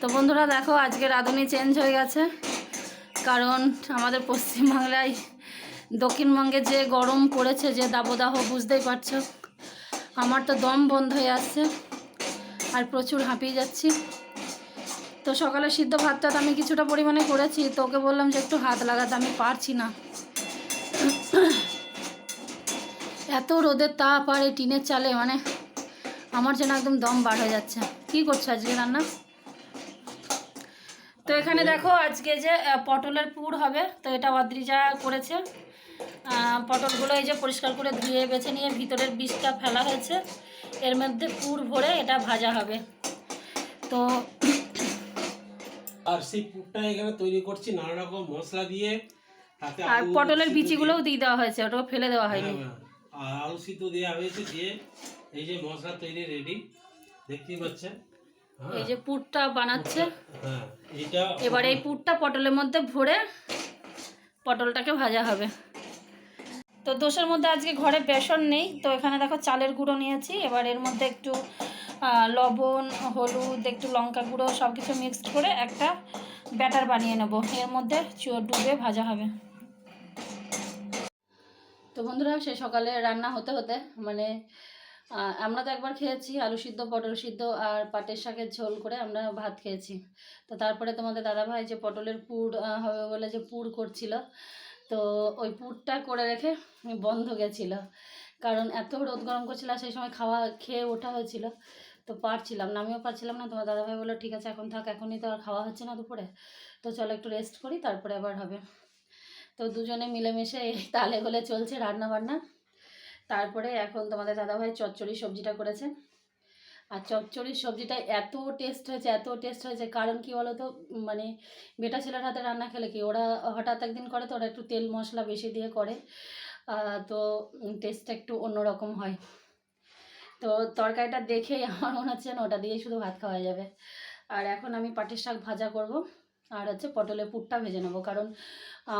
তো বন্ধুরা দেখো, আজকে রাঁধুনি চেঞ্জ হয়ে গেছে। কারণ আমাদের পশ্চিমবাংলায় দক্ষিণবঙ্গে যে গরম পড়েছে, যে দাবদাহ, বুঝতেই পারছ। আমার তো দম বন্ধ হয়ে আসছে আর প্রচুর হাঁপিয়ে যাচ্ছি। তো সকালে সিদ্ধ ভাতটা আমি কিছুটা পরিমাণে করেছি, তো ওকে বললাম যে একটু হাত লাগাতে, আমি পারছি না। এত রোদের তাপ আর এই টিনের চালে মানে আমার যেন একদম দম বার হয়ে যাচ্ছে। কি করছ আজকে রান্না? তো এখানে দেখো আজকে যে পটলের পুর হবে তো এটা অদ্রিজা করেছে। পটলগুলো এই যে পরিষ্কার করে ধুয়ে বেছে নিয়ে ভিতরের বীজটা ফেলা হয়েছে। এর মধ্যে পুর ভরে এটা ভাজা হবে। তো আর সেই পুরটা এখানে তৈরি করছি নানা রকম মশলা দিয়ে। আর পটলের বিচিগুলোও দিয়ে। দেওয়া হয়েছে ওটাও ফেলে দেওয়া হয়নি। হ্যাঁ, হ্যাঁ। আর আলু সিদ্ধ দেওয়া হয়েছে দিয়ে এই যে মশলা তৈরি রেডি। দেখতেই পাচ্ছেন? হ্যাঁ, এই যে পুরটা বানাচ্ছে। হ্যাঁ। এবার এই পুরটা পটলের মধ্যে ভরে পটলটাকে ভাজা হবে। তো দোষের মধ্যে আজকে ঘরে বেসন নেই, তো এখানে দেখো চালের গুঁড়ো নিয়েছি। এবার এর মধ্যে একটু লবণ, হলুদ, একটু লঙ্কা গুঁড়ো সব কিছু মিক্সড করে একটা ব্যাটার বানিয়ে নেব। এর মধ্যে ডুবে ভাজা হবে। তো বন্ধুরা, সে সকালে রান্না হতে হতে মানে আমরা তো একবার খেয়েছি, আলু সিদ্ধ, পটল সিদ্ধ আর পাটের শাকের ঝোল করে আমরা ভাত খেয়েছি। তো তারপরে তোমাদের দাদাভাই যে পটলের পুর হবে বলে যে পুর করছিল, তো ওই পুরটা করে রেখে বন্ধ গেছিল। কারণ এত রোদ গরম করছিল সেই সময় খাওয়া, খেয়ে ওঠা হয়েছিল। তো পারছিলাম না, আমিও পারছিলাম না, তোমার দাদাভাই বলল, ঠিক আছে, এখন থাক, এখনই তো আর খাওয়া হচ্ছে না দুপুরে। তো চলো একটু রেস্ট করি, তারপরে আবার হবে। তো দুজনে মিলেমিশে এই তালে গলে চলছে রান্না বান্না তারপরে এখন তোমাদের দাদাভাই চচ্চড়ি সবজিটা করেছে। আর চচ্চড়ির সবজিটা এত টেস্ট হয়েছে, এত টেস্ট হয়েছে। কারণ কি বলো তো মানে বেটা ছেলের হাতে রান্না খেলে কি? ওরা হঠাৎ একদিন করে তো ওরা একটু তেল মশলা বেশি দিয়ে করে। তো টেস্টটা একটু অন্যরকম হয়। তো তরকারিটা দেখেই আমার মনে হচ্ছে না ওটা দিয়ে শুধু ভাত খাওয়া যাবে। আর এখন আমি পাটের শাক ভাজা করব। আর হচ্ছে পটলের পুরটা ভেজে নেব, কারণ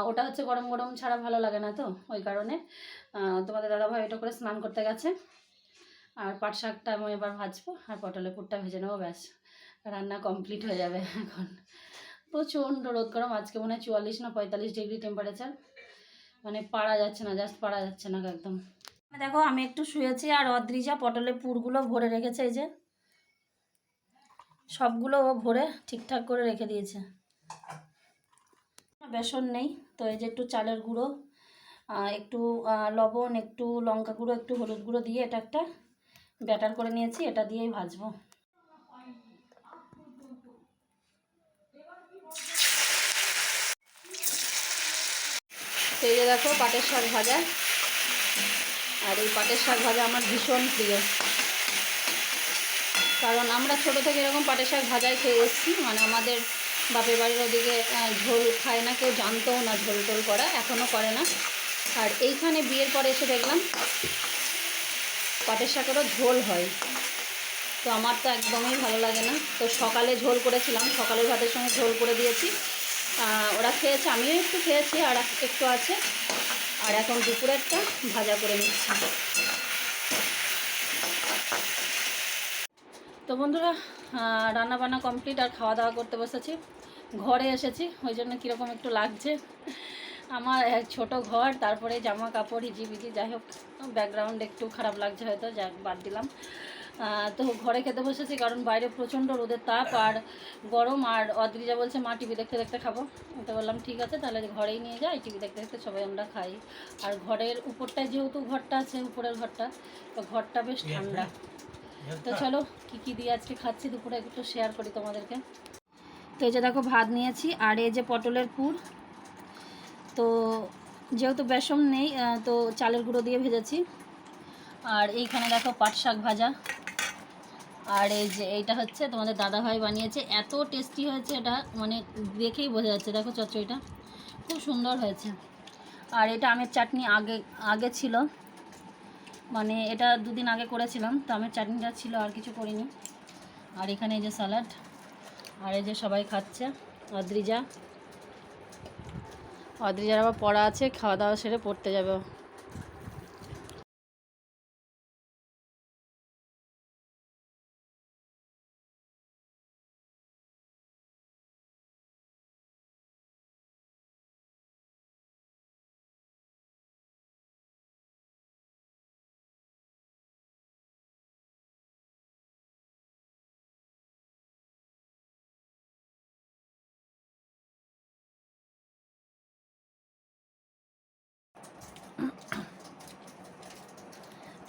ওটা হচ্ছে গরম গরম ছাড়া ভালো লাগে না তো, ওই কারণে তোমাদের দাদাভাই এটা করে স্নান করতে গেছে। আর পাট শাকটা আমি এবার ভাজবো, আর পটলের পুরটা ভেজে নেব, ব্যাস, রান্না কমপ্লিট হয়ে যাবে এখন। প্রচণ্ড রোদ গরম, আজকে মনে হয় চুয়াল্লিশ না পঁয়তাল্লিশ ডিগ্রি টেম্পারেচার মানে পারা যাচ্ছে না জাস্ট পারা যাচ্ছে না একদম। দেখো, আমি একটু শুয়েছি, আর অদ্রিজা পটলের পুরগুলো ভরে রেখেছে, এই যে, সবগুলো ভরে ঠিকঠাক করে রেখে দিয়েছে। বেসন নেই, তো এই যে একটু চালের গুঁড়ো একটু লবণ, একটু লঙ্কা গুঁড়ো, একটু হলুদ গুঁড়ো দিয়ে এটা একটা ব্যাটার করে নিয়েছি, এটা দিয়েই ভাজবো। এই যে দেখো পাটের শাক ভাজা, আর এই পাটের শাক ভাজা আমার ভীষণ প্রিয়। কারণ আমরা ছোট থেকে এরকম পাটের শাক ভাজাই খেয়ে এসেছি মানে আমাদের বাপের বাড়ির ওদিকে ঝোল খায় না, কেউ জানতেও না ঝোল টোল করা এখনও করে না। আর এইখানে বিয়ের পরে এসে দেখলাম, পাটের শাকেরও ঝোল হয়। তো আমার তো একদমই ভালো লাগে না। তো সকালে ঝোল করেছিলাম, সকালের ভাতের সঙ্গে ঝোল করে দিয়েছি। ওরা খেয়েছে, আমিও একটু খেয়েছি, আর একটু আছে। আর এখন দুপুরেরটা ভাজা করে নিচ্ছি। তো বন্ধুরা রান্না বান্না কমপ্লিট, আর খাওয়া দাওয়া করতে বসেছি। ঘরে এসেছি ওই জন্য কীরকম একটু লাগছে। আমার এক ছোট ঘর তারপরে জামা কাপড় হিজিবিজি যাই হোক ব্যাকগ্রাউন্ড একটু খারাপ লাগছে হয়তো যা বাদ দিলাম। তো ঘরে খেতে বসেছি কারণ বাইরে প্রচণ্ড রোদের তাপ আর গরম আর অদ্রিজা বলছে মা টিভি দেখতে দেখতে খাব। তো বললাম ঠিক আছে তাহলে ঘরেই নিয়ে যাই টিভি দেখতে দেখতে সবাই আমরা খাই। আর ঘরের উপরটায় যেহেতু ঘরটা আছে উপরের ঘরটা তো ঘরটা বেশ ঠান্ডা। তো চলো কি কি দিয়ে আজকে খাচ্ছি দুপুরে একটু শেয়ার করি তোমাদেরকে। তো এই যে দেখো ভাত নিয়েছি, আর এই যে পটলের পুর। তো যেহেতু বেসন নেই তো চালের গুঁড়ো দিয়ে ভেজেছি। আর এইখানে দেখো পাট শাক ভাজা। আর এই যে এইটা হচ্ছে তোমাদের দাদাভাই বানিয়েছে। এত টেস্টি হয়েছে এটা মানে দেখেই বোঝা যাচ্ছে, দেখো চচ্চড়িটা। খুব সুন্দর হয়েছে। আর এটা আমের চাটনি আগে আগে ছিল। মানে এটা দুদিন আগে করেছিলাম, তো আমের চাটনিটা ছিল, আর কিছু করিনি। আর এখানে এই যে স্যালাড। আর এই যে সবাই খাচ্ছে, অদ্রিজা। অদ্রিজার আবার পড়া আছে, খাওয়া দাওয়া সেরে পড়তে যাবে।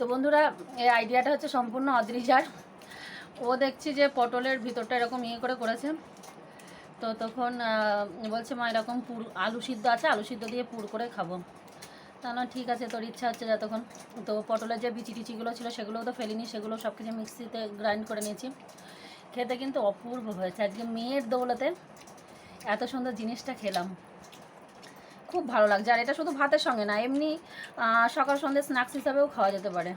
তো বন্ধুরা, এই আইডিয়াটা হচ্ছে সম্পূর্ণ অদ্রিজার। ও দেখছি যে পটলের ভিতরটা এরকম ইয়ে করে করেছে। তো তখন বলছে, মা, এরকম পুর, আলু সিদ্ধ আছে, আলু সিদ্ধ দিয়ে পুর করে খাব। তা না, ঠিক আছে, তোর ইচ্ছা হচ্ছে যতক্ষণ। তো পটলের যে বিচি টিচিগুলো ছিল, সেগুলোও তো ফেলিনি, সেগুলো সব কিছু মিক্সিতে গ্রাইন্ড করে নিয়েছি। খেতে কিন্তু অপূর্ব হয়েছে। আজকে মেয়ের দৌলতে এত সুন্দর জিনিসটা খেলাম। খুব ভালো লাগছে। আর এটা শুধু ভাতের সঙ্গে না এমনি সকাল সন্ধ্যে স্ন্যাক্স হিসাবেও খাওয়া যেতে পারে।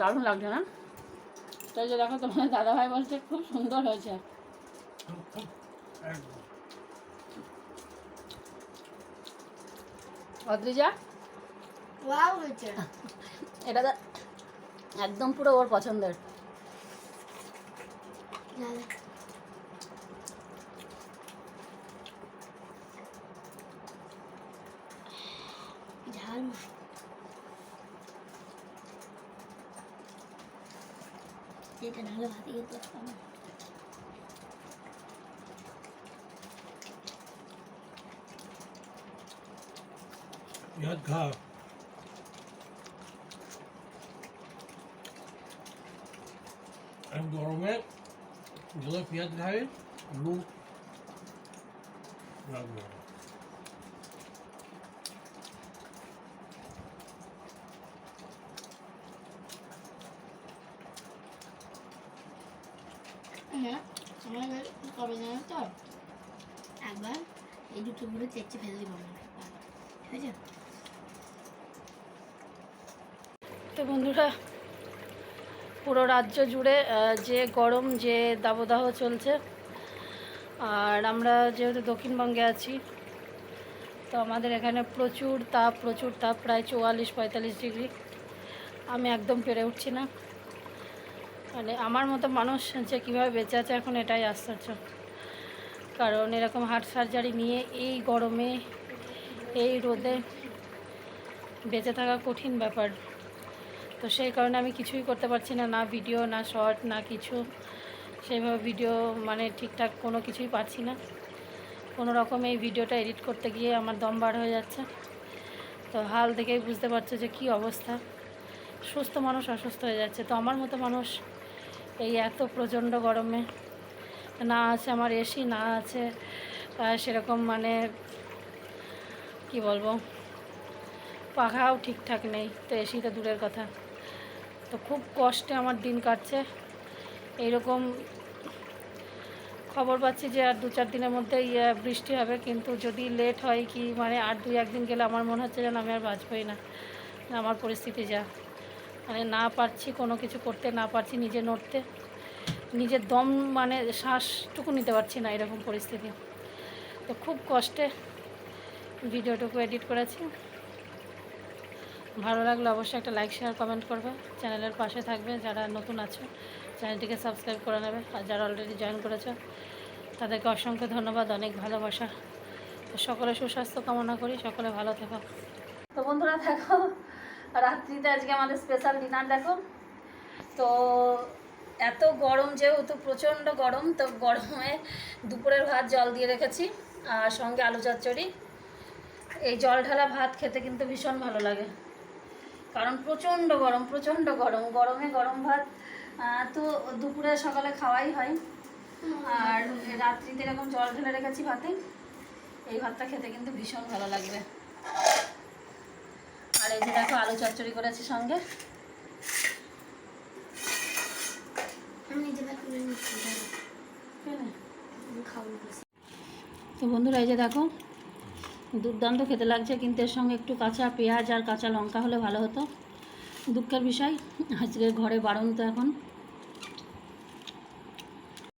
দারুণ লাগছে না? তো এই যে দেখো তোমার দাদাভাই বলছে খুব সুন্দর হয়েছে। অদ্রিজা? হয়েছে। এটা একদম পুরো ওর পছন্দের ঝাল এটা ঢালে ভাত দিয়ে তো খাব। পেঁয়াজ খা। গরমে যত পেঁয়াজ খাই লু লাগবে হ্যাঁ আমাদের কবে জানো তো। একবার এই ফেলে দিব ঠিক আছে তো বন্ধুরা পুরো রাজ্য জুড়ে যে গরম যে দাবদাহ চলছে আর আমরা যেহেতু দক্ষিণবঙ্গে আছি তো আমাদের এখানে প্রচুর তাপ প্রচুর তাপ প্রায় চুয়াল্লিশ পঁয়তাল্লিশ ডিগ্রি। আমি একদম পেরে উঠছি না। মানে আমার মতো মানুষ যে কীভাবে বেঁচে আছে এখন এটাই আশ্চর্য। কারণ এরকম হার্ট সার্জারি নিয়ে এই গরমে, এই রোদে বেঁচে থাকা কঠিন ব্যাপার। তো সেই কারণে আমি কিছুই করতে পারছি না না ভিডিও না শর্ট না কিছু। সেইভাবে ভিডিও মানে ঠিকঠাক কোনো কিছুই পারছি না। কোনো রকম এই ভিডিওটা এডিট করতে গিয়ে আমার দম বার হয়ে যাচ্ছে। তো হাল দেখেই বুঝতে পারছ যে কী অবস্থা। সুস্থ মানুষ অসুস্থ হয়ে যাচ্ছে। তো আমার মতো মানুষ এই এত প্রচণ্ড গরমে। না আছে আমার এসি না আছে সেরকম মানে কি বলব? পাখাও ঠিকঠাক নেই, তো এসি তো দূরের কথা। তো খুব কষ্টে আমার দিন কাটছে। এইরকম খবর পাচ্ছি যে আর দু চার দিনের মধ্যে ইয়ে বৃষ্টি হবে, কিন্তু যদি লেট হয় কি মানে আর দুই একদিন গেলে আমার মনে হচ্ছে যেন আমি আর বাঁচবই না। আমার পরিস্থিতি যা। মানে না পারছি, কোনো কিছু করতে না পারছি, নিজে নড়তে, নিজের দম মানে শ্বাসটুকু নিতে পারছি না এরকম পরিস্থিতি। তো খুব কষ্টে ভিডিওটুকু এডিট করেছি। ভালো লাগলে অবশ্যই একটা লাইক, শেয়ার, কমেন্ট করবে। চ্যানেলের পাশে থাকবে যারা নতুন আছে, চ্যানেলটিকে সাবস্ক্রাইব করে নেবে। আর যারা অলরেডি জয়েন করেছ, তাদেরকে অসংখ্য ধন্যবাদ, অনেক ভালোবাসা। সকলে সুস্বাস্থ্য কামনা করি, সকলে ভালো থেকো। তো বন্ধুরা, দেখো রাত্রিতে আজকে আমাদের স্পেশাল ডিনার দেখো। তো এত গরম যেহেতু, প্রচণ্ড গরম, তো গরমে দুপুরের ভাত জল দিয়ে রেখেছি, আর সঙ্গে আলু চচ্চড়ি। এই জল ঢালা ভাত খেতে কিন্তু ভীষণ ভালো লাগে। কারণ প্রচণ্ড গরম প্রচণ্ড গরম, গরমে গরম ভাত তো দুপুরে সকালে খাওয়াই হয়। আর রাত্রিতে এরকম জল ঢেলে রেখেছি ভাতে, এই ভাতটা খেতে কিন্তু ভীষণ ভালো লাগবে। আর এই যে দেখো আলু চচ্চড়ি করেছি সঙ্গে। তো বন্ধুরা এই যে দেখো দুর্দান্ত খেতে লাগছে কিন্তু এর সঙ্গে একটু কাঁচা পেঁয়াজ আর কাঁচা লঙ্কা হলে ভালো হতো। দুঃখের বিষয় আজকে ঘরে বারণ তো এখন।